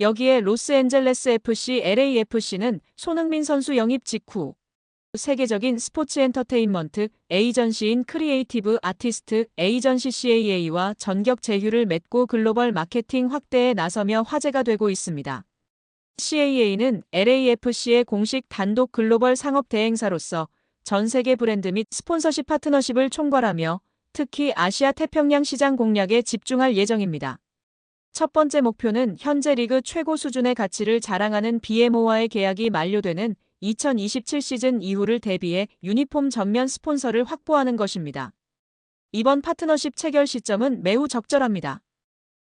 여기에 로스앤젤레스 FC, LAFC는 손흥민 선수 영입 직후 세계적인 스포츠 엔터테인먼트 에이전시인 크리에이티브 아티스트 에이전시 CAA와 전격 제휴를 맺고 글로벌 마케팅 확대에 나서며 화제가 되고 있습니다. CAA는 LAFC의 공식 단독 글로벌 상업 대행사로서 전 세계 브랜드 및 스폰서십 파트너십을 총괄하며 특히 아시아 태평양 시장 공략에 집중할 예정입니다. 첫 번째 목표는 현재 리그 최고 수준의 가치를 자랑하는 BMO와의 계약이 만료되는 2027 시즌 이후를 대비해 유니폼 전면 스폰서를 확보하는 것입니다. 이번 파트너십 체결 시점은 매우 적절합니다.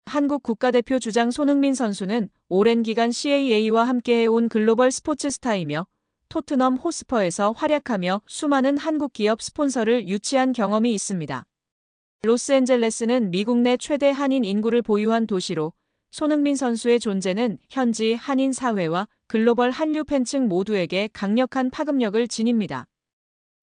한국 국가대표 주장 손흥민 선수는 오랜 기간 CAA와 함께해온 글로벌 스포츠 스타이며 토트넘 호스퍼에서 활약하며 수많은 한국 기업 스폰서를 유치한 경험이 있습니다. 로스앤젤레스는 미국 내 최대 한인 인구를 보유한 도시로 손흥민 선수의 존재는 현지 한인 사회와 글로벌 한류 팬층 모두에게 강력한 파급력을 지닙니다.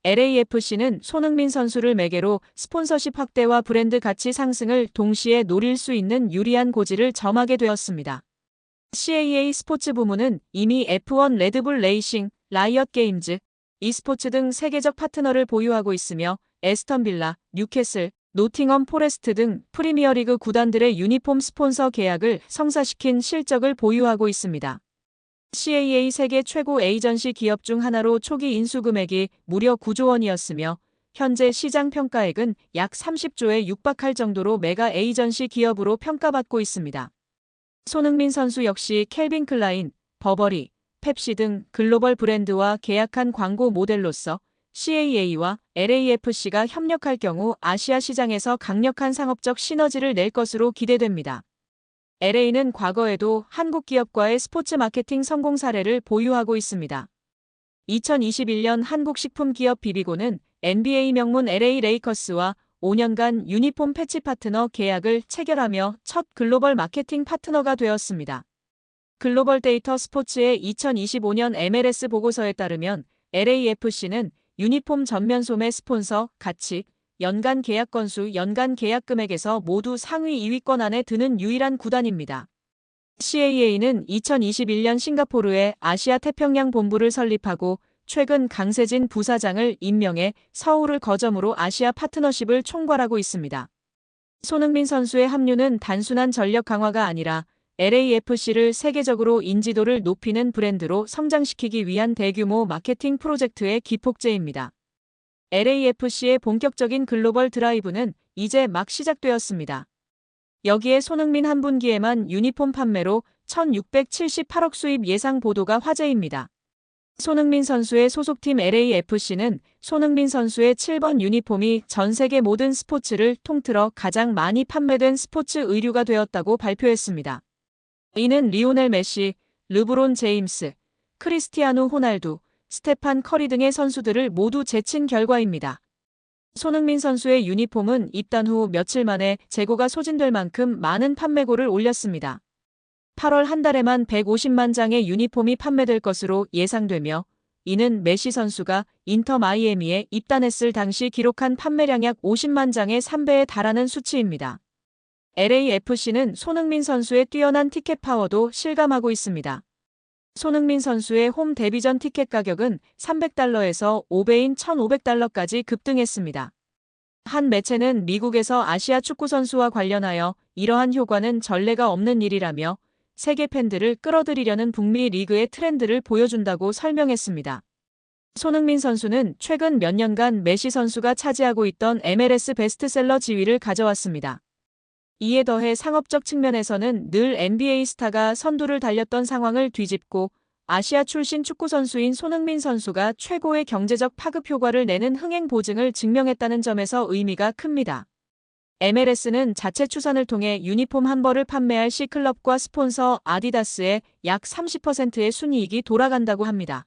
LAFC는 손흥민 선수를 매개로 스폰서십 확대와 브랜드 가치 상승을 동시에 노릴 수 있는 유리한 고지를 점하게 되었습니다. CAA 스포츠 부문은 이미 F1 레드불 레이싱, 라이엇 게임즈, e스포츠 등 세계적 파트너를 보유하고 있으며 에스턴 빌라, 뉴캐슬, 노팅엄 포레스트 등 프리미어리그 구단들의 유니폼 스폰서 계약을 성사시킨 실적을 보유하고 있습니다. CAA 세계 최고 에이전시 기업 중 하나로 초기 인수 금액이 무려 9조 원이었으며 현재 시장 평가액은 약 30조에 육박할 정도로 메가 에이전시 기업으로 평가받고 있습니다. 손흥민 선수 역시 켈빈 클라인, 버버리, 펩시 등 글로벌 브랜드와 계약한 광고 모델로서 CAA와 LAFC가 협력할 경우 아시아 시장에서 강력한 상업적 시너지를 낼 것으로 기대됩니다. LA는 과거에도 한국 기업과의 스포츠 마케팅 성공 사례를 보유하고 있습니다. 2021년 한국 식품 기업 비비고는 NBA 명문 LA 레이커스와 5년간 유니폼 패치 파트너 계약을 체결하며 첫 글로벌 마케팅 파트너가 되었습니다. 글로벌 데이터 스포츠의 2025년 MLS 보고서에 따르면 LAFC는 유니폼 전면 소매 스폰서, 가치, 연간 계약 건수, 연간 계약 금액에서 모두 상위 2위권 안에 드는 유일한 구단입니다. CAA는 2021년 싱가포르에 아시아 태평양 본부를 설립하고 최근 강세진 부사장을 임명해 서울을 거점으로 아시아 파트너십을 총괄하고 있습니다. 손흥민 선수의 합류는 단순한 전력 강화가 아니라 LAFC를 세계적으로 인지도를 높이는 브랜드로 성장시키기 위한 대규모 마케팅 프로젝트의 기폭제입니다. LAFC의 본격적인 글로벌 드라이브는 이제 막 시작되었습니다. 여기에 손흥민 한 분기에만 유니폼 판매로 1678억 수입 예상 보도가 화제입니다. 손흥민 선수의 소속팀 LAFC는 손흥민 선수의 7번 유니폼이 전 세계 모든 스포츠를 통틀어 가장 많이 판매된 스포츠 의류가 되었다고 발표했습니다. 이는 리오넬 메시, 르브론 제임스, 크리스티아누 호날두, 스테판 커리 등의 선수들을 모두 제친 결과입니다. 손흥민 선수의 유니폼은 입단 후 며칠 만에 재고가 소진될 만큼 많은 판매고를 올렸습니다. 8월 한 달에만 150만 장의 유니폼이 판매될 것으로 예상되며 이는 메시 선수가 인터 마이애미에 입단했을 당시 기록한 판매량 약 50만 장의 3배에 달하는 수치입니다. LAFC는 손흥민 선수의 뛰어난 티켓 파워도 실감하고 있습니다. 손흥민 선수의 홈 데뷔전 티켓 가격은 300달러에서 5배인 1,500달러까지 급등했습니다. 한 매체는 미국에서 아시아 축구 선수와 관련하여 이러한 효과는 전례가 없는 일이라며 세계 팬들을 끌어들이려는 북미 리그의 트렌드를 보여준다고 설명했습니다. 손흥민 선수는 최근 몇 년간 메시 선수가 차지하고 있던 MLS 베스트셀러 지위를 가져왔습니다. 이에 더해 상업적 측면에서는 늘 NBA 스타가 선두를 달렸던 상황을 뒤집고 아시아 출신 축구 선수인 손흥민 선수가 최고의 경제적 파급 효과를 내는 흥행 보증을 증명했다는 점에서 의미가 큽니다. MLS는 자체 추산을 통해 유니폼 한 벌을 판매할 C클럽과 스폰서 아디다스에 약 30%의 순이익이 돌아간다고 합니다.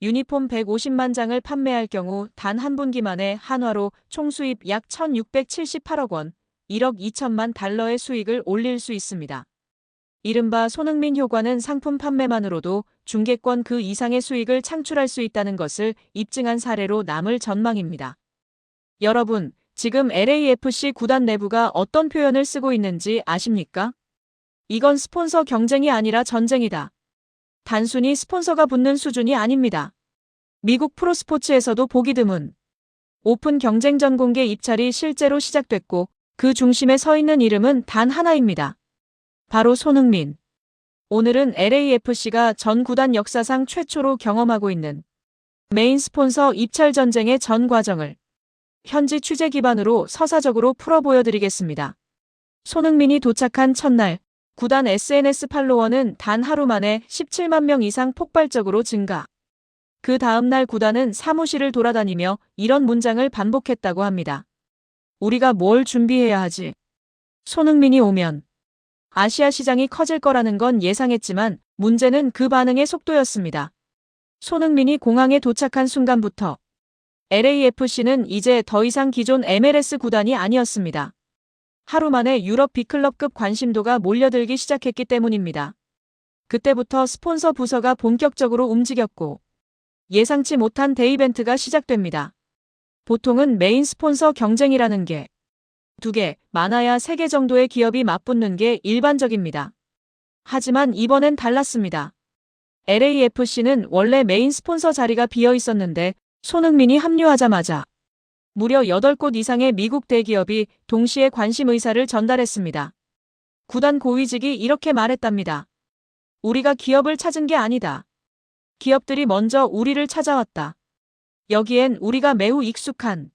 유니폼 150만 장을 판매할 경우 단 한 분기 만에 한화로 총 수입 약 1678억 원, 1억 2천만 달러의 수익을 올릴 수 있습니다. 이른바 손흥민 효과는 상품 판매만으로도 중개권 그 이상의 수익을 창출할 수 있다는 것을 입증한 사례로 남을 전망입니다. 여러분, 지금 LAFC 구단 내부가 어떤 표현을 쓰고 있는지 아십니까? 이건 스폰서 경쟁이 아니라 전쟁이다. 단순히 스폰서가 붙는 수준이 아닙니다. 미국 프로스포츠에서도 보기 드문 오픈 경쟁 전 공개 입찰이 실제로 시작됐고 그 중심에 서 있는 이름은 단 하나입니다. 바로 손흥민. 오늘은 LAFC가 전 구단 역사상 최초로 경험하고 있는 메인 스폰서 입찰 전쟁의 전 과정을 현지 취재 기반으로 서사적으로 풀어 보여드리겠습니다. 손흥민이 도착한 첫날, 구단 SNS 팔로워는 단 하루 만에 17만 명 이상 폭발적으로 증가. 그 다음날 구단은 사무실을 돌아다니며 이런 문장을 반복했다고 합니다. 우리가 뭘 준비해야 하지? 손흥민이 오면 아시아 시장이 커질 거라는 건 예상했지만 문제는 그 반응의 속도였습니다. 손흥민이 공항에 도착한 순간부터 LAFC는 이제 더 이상 기존 MLS 구단이 아니었습니다. 하루 만에 유럽 B클럽급 관심도가 몰려들기 시작했기 때문입니다. 그때부터 스폰서 부서가 본격적으로 움직였고 예상치 못한 대이벤트가 시작됩니다. 보통은 메인 스폰서 경쟁이라는 게 두 개, 많아야 세 개 정도의 기업이 맞붙는 게 일반적입니다. 하지만 이번엔 달랐습니다. LAFC는 원래 메인 스폰서 자리가 비어 있었는데 손흥민이 합류하자마자 무려 8곳 이상의 미국 대기업이 동시에 관심 의사를 전달했습니다. 구단 고위직이 이렇게 말했답니다. 우리가 기업을 찾은 게 아니다. 기업들이 먼저 우리를 찾아왔다. 여기엔 우리가 매우 익숙한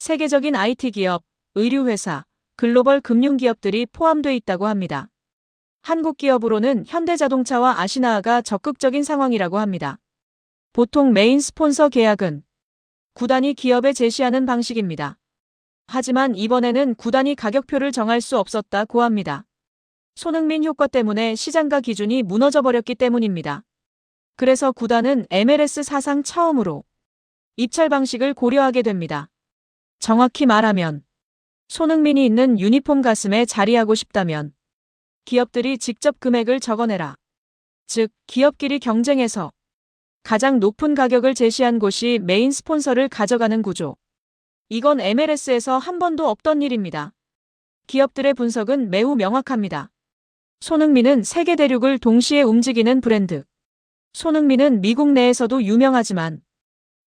세계적인 IT 기업, 의류회사, 글로벌 금융기업들이 포함돼 있다고 합니다. 한국 기업으로는 현대자동차와 아시나아가 적극적인 상황이라고 합니다. 보통 메인 스폰서 계약은 구단이 기업에 제시하는 방식입니다. 하지만 이번에는 구단이 가격표를 정할 수 없었다고 합니다. 손흥민 효과 때문에 시장가 기준이 무너져 버렸기 때문입니다. 그래서 구단은 MLS 사상 처음으로 입찰 방식을 고려하게 됩니다. 정확히 말하면 손흥민이 있는 유니폼 가슴에 자리하고 싶다면 기업들이 직접 금액을 적어내라. 즉, 기업끼리 경쟁해서 가장 높은 가격을 제시한 곳이 메인 스폰서를 가져가는 구조. 이건 MLS에서 한 번도 없던 일입니다. 기업들의 분석은 매우 명확합니다. 손흥민은 세계 대륙을 동시에 움직이는 브랜드. 손흥민은 미국 내에서도 유명하지만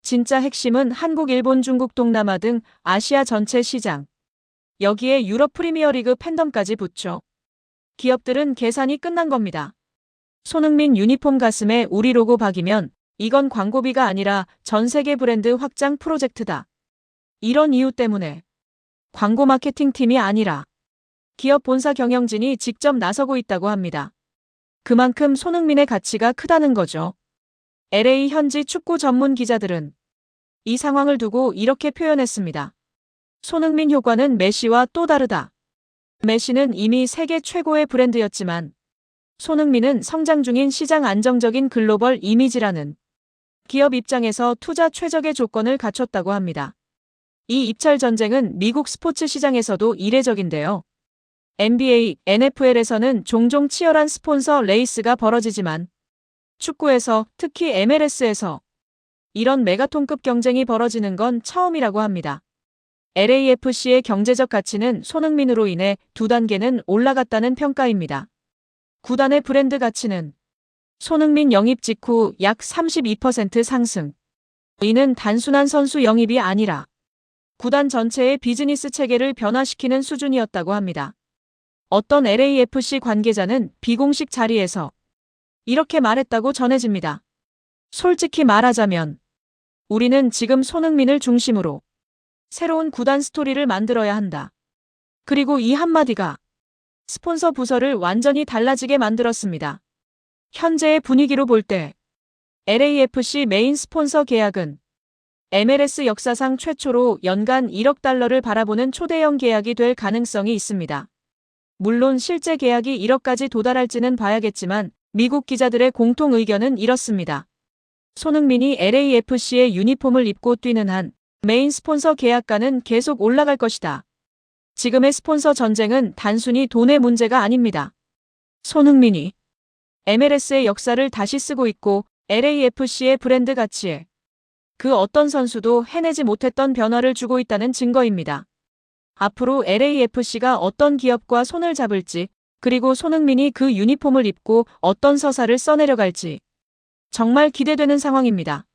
진짜 핵심은 한국, 일본, 중국, 동남아 등 아시아 전체 시장. 여기에 유럽 프리미어리그 팬덤까지 붙죠. 기업들은 계산이 끝난 겁니다. 손흥민 유니폼 가슴에 우리 로고 박이면 이건 광고비가 아니라 전 세계 브랜드 확장 프로젝트다. 이런 이유 때문에 광고 마케팅 팀이 아니라 기업 본사 경영진이 직접 나서고 있다고 합니다. 그만큼 손흥민의 가치가 크다는 거죠. LA 현지 축구 전문 기자들은 이 상황을 두고 이렇게 표현했습니다. 손흥민 효과는 메시와 또 다르다. 메시는 이미 세계 최고의 브랜드였지만 손흥민은 성장 중인 시장 안정적인 글로벌 이미지라는 기업 입장에서 투자 최적의 조건을 갖췄다고 합니다. 이 입찰 전쟁은 미국 스포츠 시장에서도 이례적인데요. NBA, NFL에서는 종종 치열한 스폰서 레이스가 벌어지지만 축구에서 특히 MLS에서 이런 메가톤급 경쟁이 벌어지는 건 처음이라고 합니다. LAFC의 경제적 가치는 손흥민으로 인해 두 단계는 올라갔다는 평가입니다. 구단의 브랜드 가치는 손흥민 영입 직후 약 32% 상승. 이는 단순한 선수 영입이 아니라 구단 전체의 비즈니스 체계를 변화시키는 수준이었다고 합니다. 어떤 LAFC 관계자는 비공식 자리에서 이렇게 말했다고 전해집니다. 솔직히 말하자면 우리는 지금 손흥민을 중심으로 새로운 구단 스토리를 만들어야 한다. 그리고 이 한마디가 스폰서 부서를 완전히 달라지게 만들었습니다. 현재의 분위기로 볼 때 LAFC 메인 스폰서 계약은 MLS 역사상 최초로 연간 1억 달러를 바라보는 초대형 계약이 될 가능성이 있습니다. 물론 실제 계약이 1억까지 도달할지는 봐야겠지만 미국 기자들의 공통 의견은 이렇습니다. 손흥민이 LAFC의 유니폼을 입고 뛰는 한 메인 스폰서 계약가는 계속 올라갈 것이다. 지금의 스폰서 전쟁은 단순히 돈의 문제가 아닙니다. 손흥민이 MLS의 역사를 다시 쓰고 있고 LAFC의 브랜드 가치에 그 어떤 선수도 해내지 못했던 변화를 주고 있다는 증거입니다. 앞으로 LAFC가 어떤 기업과 손을 잡을지 그리고 손흥민이 그 유니폼을 입고 어떤 서사를 써내려갈지 정말 기대되는 상황입니다.